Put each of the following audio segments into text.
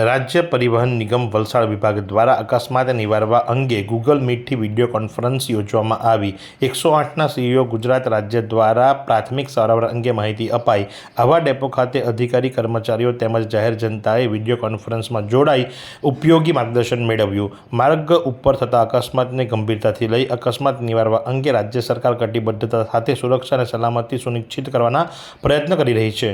રાજ્ય પરિવહન નિગમ વલસાડ વિભાગ દ્વારા અકસ્માત નિવારવા અંગે ગૂગલ મીટથી વીડિયો કોન્ફરન્સ યોજવામાં આવી. એકસો આઠના સીઈઓ ગુજરાત રાજ્ય દ્વારા પ્રાથમિક સારવાર અંગે માહિતી અપાઈ. આવા ડેપો ખાતે અધિકારી, કર્મચારીઓ તેમજ જાહેર જનતાએ વીડિયો કોન્ફરન્સમાં જોડાઈ ઉપયોગી માર્ગદર્શન મેળવ્યું. માર્ગ ઉપર થતા અકસ્માતને ગંભીરતાથી લઈ અકસ્માત નિવારવા અંગે રાજ્ય સરકાર કટિબદ્ધતા સાથે સુરક્ષા અને સલામતી સુનિશ્ચિત કરવાના પ્રયત્ન કરી રહી છે.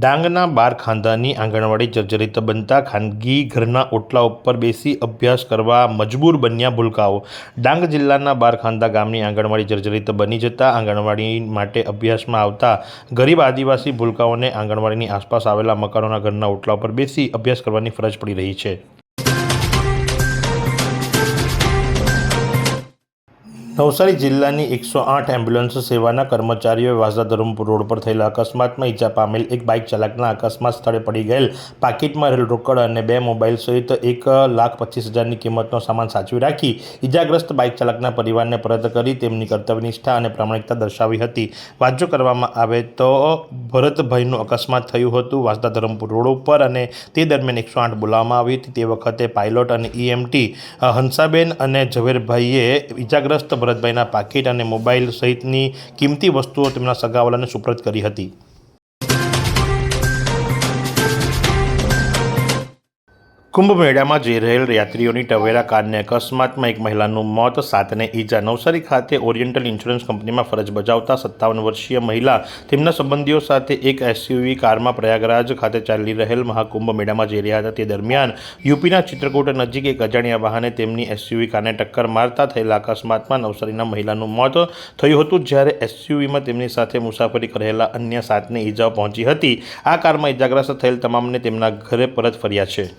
ડાંગના બાર ખાંધાની આંગણવાડી જર્જરિત બનતા ખાનગી ઘરના ઓટલા ઉપર બેસી અભ્યાસ કરવા મજબૂર બન્યા ભૂલકાઓ. ડાંગ જિલ્લાના બારખાંદા ગામની આંગણવાડી જર્જરિત બની જતા આંગણવાડી માટે અભ્યાસમાં આવતા ગરીબ આદિવાસી ભૂલકાઓને આંગણવાડીની આસપાસ આવેલા મકાનોના ઘરના ઓટલા ઉપર બેસી અભ્યાસ કરવાની ફરજ પડી રહી છે. નવસારી જિલ્લાની એકસો આઠ એમ્બ્યુલન્સ સેવાના કર્મચારીઓએ વાસદા ધરમપુર રોડ પર થયેલા અકસ્માતમાં ઈજા પામેલ એક બાઇક ચાલકના અકસ્માત સ્થળે પડી ગયેલ પાકીટમાં રહેલ રોકડ અને બે મોબાઈલ સહિત એક લાખ પચીસ હજારની કિંમતનો સામાન સાચવી રાખી ઈજાગ્રસ્ત બાઇક ચાલકના પરિવારને પરત કરી તેમની કર્તવ્યનિષ્ઠા અને પ્રામાણિકતા દર્શાવી હતી. વાંચો કરવામાં આવે તો ભરતભાઈનું અકસ્માત થયું હતું વાસદા ધરમપુર રોડ ઉપર અને તે દરમિયાન એકસો આઠ બોલાવવામાં આવી હતી. તે વખતે પાયલોટ અને ઈએમટી હંસાબેન અને ઝવેરભાઈએ ઈજાગ્રસ્ત ભરતભાઈના પાકીટ અને મોબાઈલ સહિતની કિંમતી વસ્તુઓ તેમના સગાવાલાને સુપ્રત કરી હતી. કુંભ મેળામાં જઈ રહેલ યાત્રીઓની ટવેરા કારને અકસ્માતમાં એક મહિલાનું મોત, સાતને ઈજા. નવસારી ખાતે ઓરિએન્ટલ ઇન્સ્યોરન્સ કંપનીમાં ફરજ બજાવતા સત્તાવન વર્ષીય મહિલા, તેમના સંબંધીઓ સાથે એક એસયુવી કારમાં પ્રયાગરાજ ખાતે ચાલી રહેલ મહાકુંભ મેળામાં જઈ રહ્યા હતા. તે દરમિયાન યુપીના ચિત્રકૂટ નજીક એક અજાણ્યા વાહને તેમની એસયુવી કારને ટક્કર મારતા થયેલા અકસ્માતમાં નવસારીના મહિલાનું મોત થયું હતું, જ્યારે એસયુવીમાં તેમની સાથે મુસાફરી કરેલા અન્ય સાતને ઈજાઓ પહોંચી હતી. આ કારમાં ઈજાગ્રસ્ત થયેલ તમામને તેમના ઘરે પરત ફર્યા છે.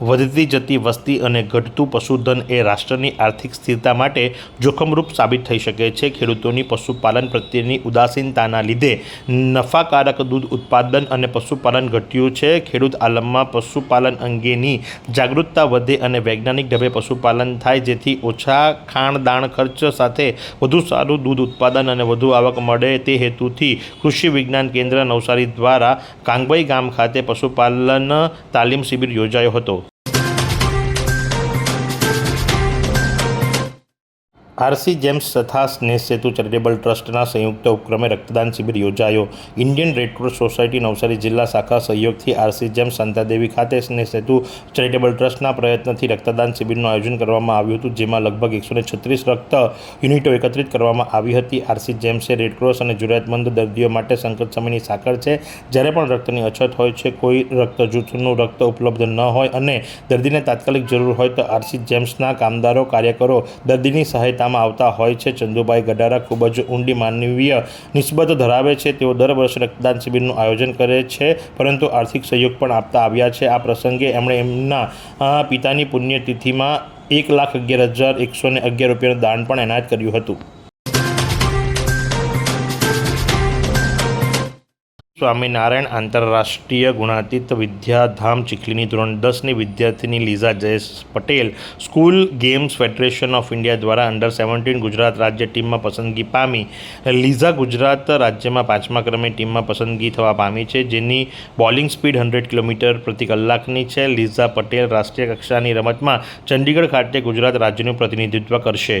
વધતી જતી વસ્તી અને ઘટતું પશુધન એ રાષ્ટ્રની આર્થિક સ્થિરતા માટે જોખમરૂપ સાબિત થઈ શકે છે. ખેડૂતોની પશુપાલન પ્રત્યેની ઉદાસીનતાના લીધે નફાકારક દૂધ ઉત્પાદન અને પશુપાલન ઘટ્યું છે. ખેડૂત આલમમાં પશુપાલન અંગેની જાગૃતતા વધે અને વૈજ્ઞાનિક ઢબે પશુપાલન થાય, જેથી ઓછા ખાણ દાણ ખર્ચ સાથે વધુ સારું દૂધ ઉત્પાદન અને વધુ આવક મળે. તે હેતુથી કૃષિ વિજ્ઞાન કેન્દ્ર નવસારી દ્વારા કાંગભાઈ ગામ ખાતે પશુપાલન તાલીમ શિબિર યોજાયો હતો. આરસી જેમ્સ તથા સ્નેહ સેતુ ચેરિટેબલ ટ્રસ્ટના સંયુક્ત ઉપક્રમે રક્તદાન શિબિર યોજાયો. ઇન્ડિયન રેડક્રોસ સોસાયટી નવસારી જિલ્લા શાખા સહયોગથી આરસી જેમ્સ શાંતાદેવી ખાતે સ્નેહ સેતુ ચેરિટેબલ ટ્રસ્ટના પ્રયત્નથી રક્તદાન શિબિરનું આયોજન કરવામાં આવ્યું હતું, જેમાં લગભગ એકસો છત્રીસ રક્ત યુનિટો એકત્રિત કરવામાં આવી હતી. આરસી જેમ્સે રેડક્રોસ અને જરૂરિયાતમંદ દર્દીઓ માટે સંકટ સમયની સાકર છે. જ્યારે પણ રક્તની અછત હોય છે, કોઈ રક્ત જૂથનું રક્ત ઉપલબ્ધ ન હોય અને દર્દીને તાત્કાલિક જરૂર હોય તો આરસી જેમ્સના કામદારો, કાર્યકરો દર્દીની સહાયતા કરવામાં આવતા હોય છે. ચંદુભાઈ ગડારા ખૂબ જ ઊંડી માનવીય નિસ્બત ધરાવે છે. તેઓ દર વર્ષે રક્તદાન શિબિરનું આયોજન કરે છે, પરંતુ આર્થિક સહયોગ પણ આપતા આવ્યા છે. આ પ્રસંગે એમણે એમના પિતાની પુણ્યતિથિમાં એક લાખ અગિયાર હજાર એકસો ને અગિયાર રૂપિયાનું દાન પણ એનાયત કર્યું હતું. સ્વામિનારાયણ આંતરરાષ્ટ્રીય ગુણાતીત વિદ્યાધામ ચીખલીની ધોરણ દસની વિદ્યાર્થીની Liza Jayesh Patel school games federation of India દ્વારા અંડર સેવન્ટીન ગુજરાત રાજ્ય ટીમમાં પસંદગી પામી. લીઝા ગુજરાત રાજ્યમાં પાંચમા ક્રમે ટીમમાં પસંદગી થવા પામી છે, જેની બોલિંગ સ્પીડ હંડ્રેડ કિલોમીટર પ્રતિ કલાકની છે. લીઝા પટેલ રાષ્ટ્રીય કક્ષાની રમતમાં ચંડીગઢ ખાતે ગુજરાત રાજ્યનું પ્રતિનિધિત્વ કરશે.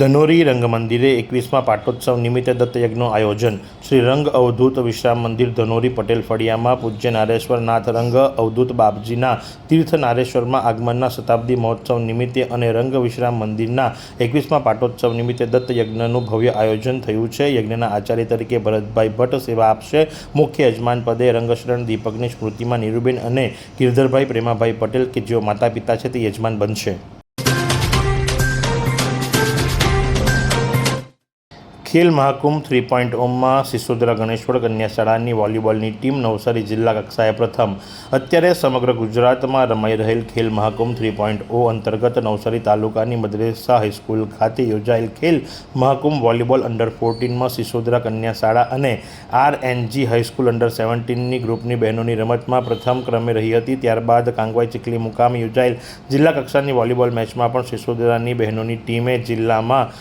ધનોરી રંગમંદિરે એકવીસમાં પાટોત્સવ નિમિત્તે દત્તયજ્ઞનું આયોજન. શ્રી રંગ અવધૂત વિશ્રામ મંદિર ધનોરી પટેલ ફળિયામાં પૂજ્ય નારેશ્વરનાથ રંગ અવધૂત બાપજીના તીર્થ નારેશ્વરમાં આગમનના શતાબ્દી મહોત્સવ નિમિત્તે અને રંગ વિશ્રામ મંદિરના એકવીસમાં પાટોત્સવ નિમિત્તે દત્તયજ્ઞનું ભવ્ય આયોજન થયું છે. યજ્ઞના આચાર્ય તરીકે ભરતભાઈ ભટ્ટ સેવા આપશે. મુખ્ય યજમાન પદે રંગશરણ દીપકની સ્મૃતિમાં નીરુબેન અને ગિરધરભાઈ પ્રેમાભાઈ પટેલ કે જેઓ માતા પિતા છે તે યજમાન બનશે. ખેલ મહાકુંભ થ્રી પોઈન્ટ ઓમાં સિસોદરા ગણેશ્વર કન્યા શાળાની વોલીબોલની ટીમ નવસારી જિલ્લા કક્ષાએ પ્રથમ. અત્યારે સમગ્ર ગુજરાતમાં રમાઈ રહેલ ખેલ મહાકુંભ થ્રી પોઈન્ટ ઓ અંતર્ગત નવસારી તાલુકાની મદ્રેસા હાઈસ્કૂલ ખાતે યોજાયેલ ખેલ મહાકુંભ વોલીબોલ અંડર ફોર્ટીનમાં સિસોદરા કન્યા શાળા અને R NG high school under સેવન્ટીનની ગ્રુપની બહેનોની રમતમાં પ્રથમ ક્રમે રહી હતી. ત્યારબાદ કાંગવાઈ ચીખલી મુકામે યોજાયેલ જિલ્લા કક્ષાની વોલીબોલ મેચમાં પણ સિસોદરાની બહેનોની ટીમે જિલ્લામાં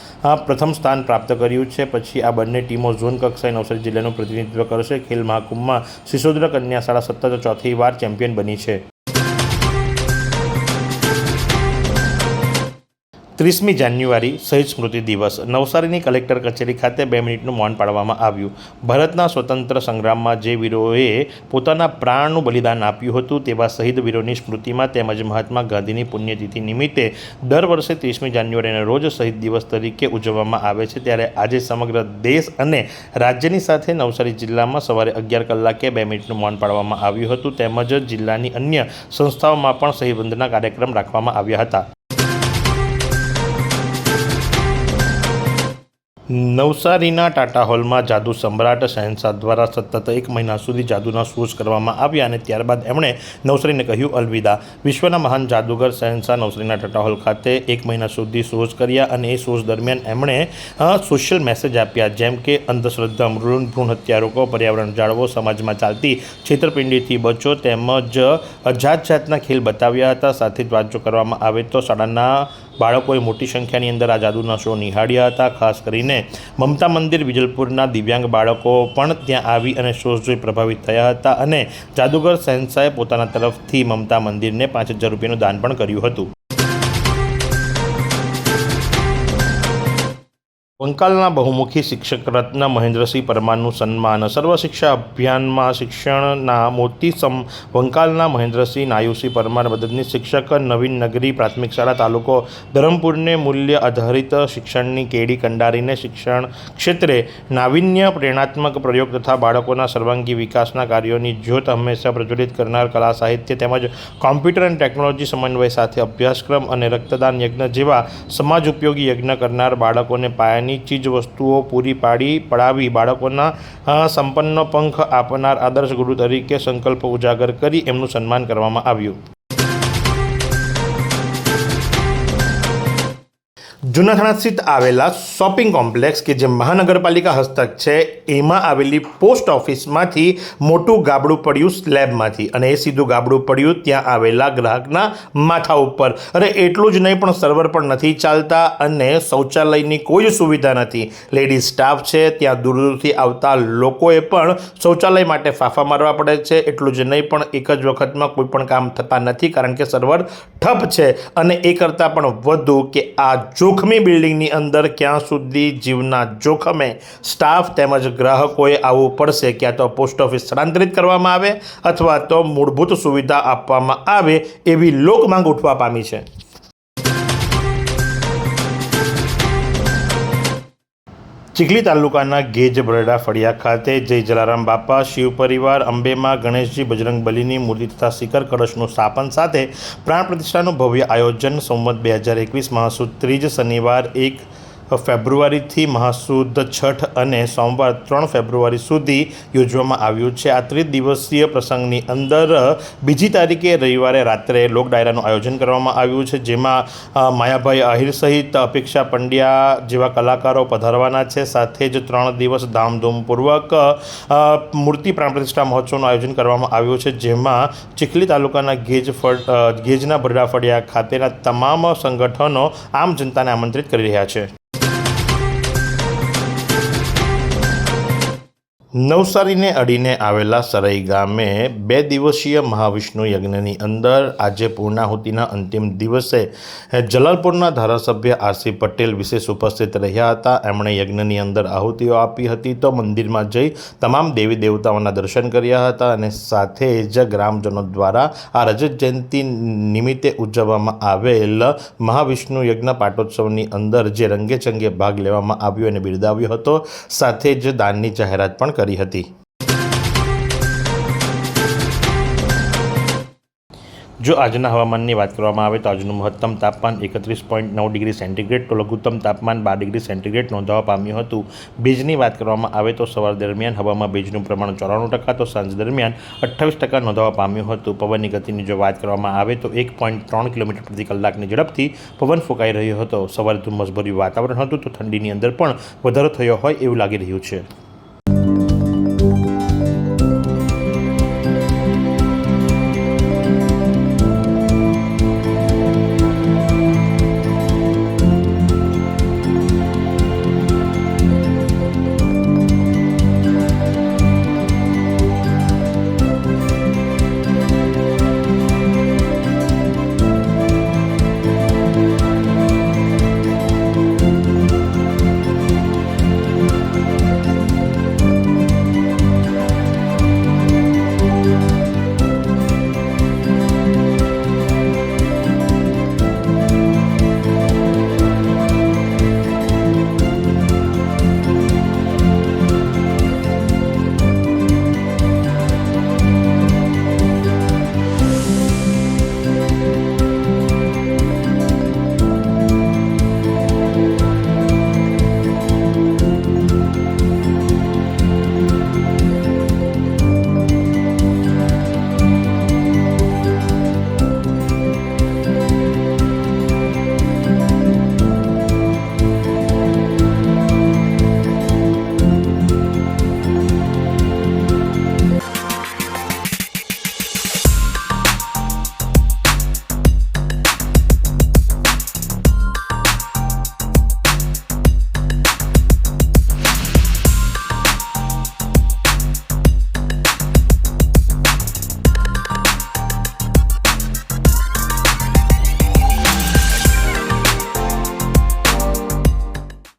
પ્રથમ સ્થાન પ્રાપ્ત કર્યું છે. પછી આ બંને ટીમો ઝોન કક્ષાએ નવસારી જિલ્લાનું પ્રતિનિધિત્વ કરશે. ખેલ મહાકુંભમાં સિસોદરા કન્યા શાળા સતત ચોથી વાર ચેમ્પિયન બની છે. ત્રીસમી જાન્યુઆરી શહીદ સ્મૃતિ દિવસ. નવસારીની કલેક્ટર કચેરી ખાતે બે મિનિટનું મૌન પાડવામાં આવ્યું. ભારતના સ્વતંત્ર સંગ્રામમાં જે વીરોએ પોતાના પ્રાણનું બલિદાન આપ્યું હતું તેવા શહીદ વીરોની સ્મૃતિમાં તેમજ મહાત્મા ગાંધીની પુણ્યતિથિ નિમિત્તે દર વર્ષે ત્રીસમી જાન્યુઆરીના રોજ શહીદ દિવસ તરીકે ઉજવવામાં આવે છે. ત્યારે આજે સમગ્ર દેશ અને રાજ્યની સાથે નવસારી જિલ્લામાં સવારે અગિયાર કલાકે બે મિનિટનું મૌન પાડવામાં આવ્યું હતું. તેમજ જિલ્લાની અન્ય સંસ્થાઓમાં પણ શહીદવંદના કાર્યક્રમ રાખવામાં આવ્યા હતા. નવસારીના ટાટા હોલમાં જાદુ સમ્રાટ શહેનશાહ દ્વારા સતત એક મહિના સુધી જાદુના શોઝ કરવામાં આવ્યા અને ત્યારબાદ એમણે નવસારીને કહ્યું, અલવિદા. વિશ્વના મહાન જાદુગર શહેનશાહ નવસારીના ટાટા હોલ ખાતે એક મહિના સુધી શોઝ કર્યા અને એ શોઝ દરમિયાન એમણે સોશિયલ મેસેજ આપ્યા, જેમ કે, અંધશ્રદ્ધા, મૃણ, ભ્રૂણ હત્યા રોકો પર્યાવરણ જાળવો, સમાજમાં ચાલતી છેતરપિંડીથી બચો તેમજ જાત જાતના ખેલ બતાવ્યા હતા. સાથે જ વાત કરવામાં આવે તો શાળાના બાળકોએ મોટી સંખ્યાની અંદર આ જાદુના શો નિહાળ્યા હતા. ખાસ કરીને મમતા મંદિર, વિજલપુરના દિવ્યાંગ બાળકો પણ ત્યાં આવી અને શોઝ જોઈ પ્રભાવિત થયા હતા અને જાદુગર શહેનશાહે પોતાના તરફથી મમતા મંદિરને પાંચ હજાર રૂપિયાનું દાન પણ કર્યું હતું. બંકાલના બહુમુખી શિક્ષક રત્ન મહેન્દ્રસિંહ પરમારનું સન્માન સર્વ શિક્ષા અભિયાનમાં શિક્ષણના મોતી સમ બંકાલના મહેન્દ્રસિંહ નાયુસિંહ પરમાર મદદની શિક્ષક, નવીન નગરી પ્રાથમિક શાળા તાલુકો ધરમપુરને મૂલ્ય આધારિત શિક્ષણની કેડી કંડારીને શિક્ષણ ક્ષેત્રે નાવિન્ય પ્રેરણાત્મક પ્રયોગ તથા બાળકોના સર્વાંગી વિકાસના કાર્યોની જ્યોત હંમેશા પ્રજ્વલિત કરનાર કલા, સાહિત્ય તેમજ કોમ્પ્યુટર અને ટેકનોલોજી સમન્વય સાથે અભ્યાસક્રમ અને રક્તદાન યજ્ઞ જેવા સમાજ ઉપયોગી યજ્ઞ કરનાર બાળકોને પાયાની ચીજ વસ્તુઓ પૂરી પાડી પડાવી બાળકોના સંપન્ન પંખ આપનાર આદર્શ ગુરુ તરીકે સંકલ્પ ઉજાગર કરી એમનું સન્માન કરવામાં આવ્યું. જૂનાથાણા સ્થિત આવેલા શોપિંગ કોમ્પ્લેક્સ કે જે મહાનગરપાલિકા હસ્તક છે, એમાં આવેલી પોસ્ટ ઓફિસમાંથી મોટું ગાબડું પડ્યું સ્લેબમાંથી અને એ સીધું ગાબડું પડ્યું ત્યાં આવેલા ગ્રાહકના માથા ઉપર. અરે, એટલું જ નહીં, પણ સર્વર પણ નથી ચાલતા અને શૌચાલયની કોઈ સુવિધા નથી. લેડીઝ સ્ટાફ છે, ત્યાં દૂર દૂરથી આવતા લોકોએ પણ શૌચાલય માટે ફાફા મારવા પડે છે. એટલું જ નહીં, પણ એક જ વખતમાં કોઈ પણ કામ થતા નથી, કારણ કે સર્વર ઠપ છે અને એ કરતાં પણ વધુ કે આ જોખમી બિલ્ડિંગની અંદર ક્યાં સુધી જીવના જોખમે સ્ટાફ તેમજ ગ્રાહકોએ આવવું પડશે, ક્યાં તો પોસ્ટ ઓફિસ સ્થળાંતરિત કરવામાં આવે અથવા તો મૂળભૂત સુવિધા આપવામાં આવે એવી લોક માંગ ઉઠવા પામી છે. ચીખલી તાલુકાના ગેજ બરડા ફળિયા ખાતે જય જલારામ બાપા, શિવ પરિવાર, અંબેમાં ગણેશજી બજરંગ બલીની મૂર્તિ તથા શિખર કળશનું સ્થાપન સાથે પ્રાણ પ્રતિષ્ઠાનું ભવ્ય આયોજન સંવત બે હજાર એકવીસ મહાસુદ ત્રીજ શનિવાર એક ફેબ્રુઆરીથી મહાસુદ છઠ અને સોમવાર ત્રણ ફેબ્રુઆરી સુધી યોજવામાં આવ્યું છે. આ ત્રિદિવસીય પ્રસંગની અંદર બીજી તારીખે રવિવારે રાત્રે લોક ડાયરાનું આયોજન કરવામાં આવ્યું છે, જેમાં માયાભાઈ આહિર સહિત અપેક્ષા પંડ્યા જેવા કલાકારો પધારવાના છે. સાથે જ ત્રણ દિવસ ધામધૂમપૂર્વક મૂર્તિ પ્રાણ પ્રતિષ્ઠા મહોત્સવનું આયોજન કરવામાં આવ્યું છે, જેમાં ચીખલી તાલુકાના ગેજ ફળ ગેજના બરડા ફળિયા ખાતેના તમામ સંગઠનો આમ જનતાને આમંત્રિત કરી રહ્યા છે. નવસારીને અડીને આવેલા સરઈ ગામે બે દિવસીય મહાવિષ્ણુ યજ્ઞની અંદર આજે પૂર્ણાહુતિના અંતિમ દિવસે જલાલપુરના ધારાસભ્ય આરસી પટેલ વિશેષ ઉપસ્થિત રહ્યા હતા. એમણે યજ્ઞની અંદર આહુતિઓ આપી હતી તો મંદિરમાં જઈ તમામ દેવી દેવતાઓના દર્શન કર્યા હતા અને સાથે જ ગ્રામજનો દ્વારા આ રજત જયંતિ નિમિત્તે ઉજવવામાં આવેલ મહાવિષ્ણુ યજ્ઞ પાટોત્સવની અંદર જે રંગેચંગે ભાગ લેવામાં આવ્યો અને બિરદાવ્યો હતો. સાથે જ દાનની જાહેરાત પણ કરી હતી. જો આજના હવામાનની વાત કરવામાં આવે તો આજનું મહત્તમ તાપમાન એકત્રીસ પોઈન્ટ નવ ડિગ્રી સેન્ટીગ્રેડ તો લઘુત્તમ તાપમાન બાર ડિગ્રી સેન્ટીગ્રેડ નોંધાવા પામ્યું હતું. ભેજની વાત કરવામાં આવે તો સવાર દરમિયાન હવામાં ભેજનું પ્રમાણ ચોરાણું ટકા તો સાંજ દરમિયાન અઠ્ઠાવીસ ટકા નોંધાવા પામ્યું હતું. પવનની ગતિની જો વાત કરવામાં આવે તો એક પોઈન્ટ ત્રણ કિલોમીટર પ્રતિ કલાકની ઝડપથી પવન ફૂંકાઈ રહ્યો હતો. સવારે ધુમ્મસભર્યું વાતાવરણ હતું તો ઠંડીની અંદર પણ વધારો થયો હોય એવું લાગી રહ્યું છે.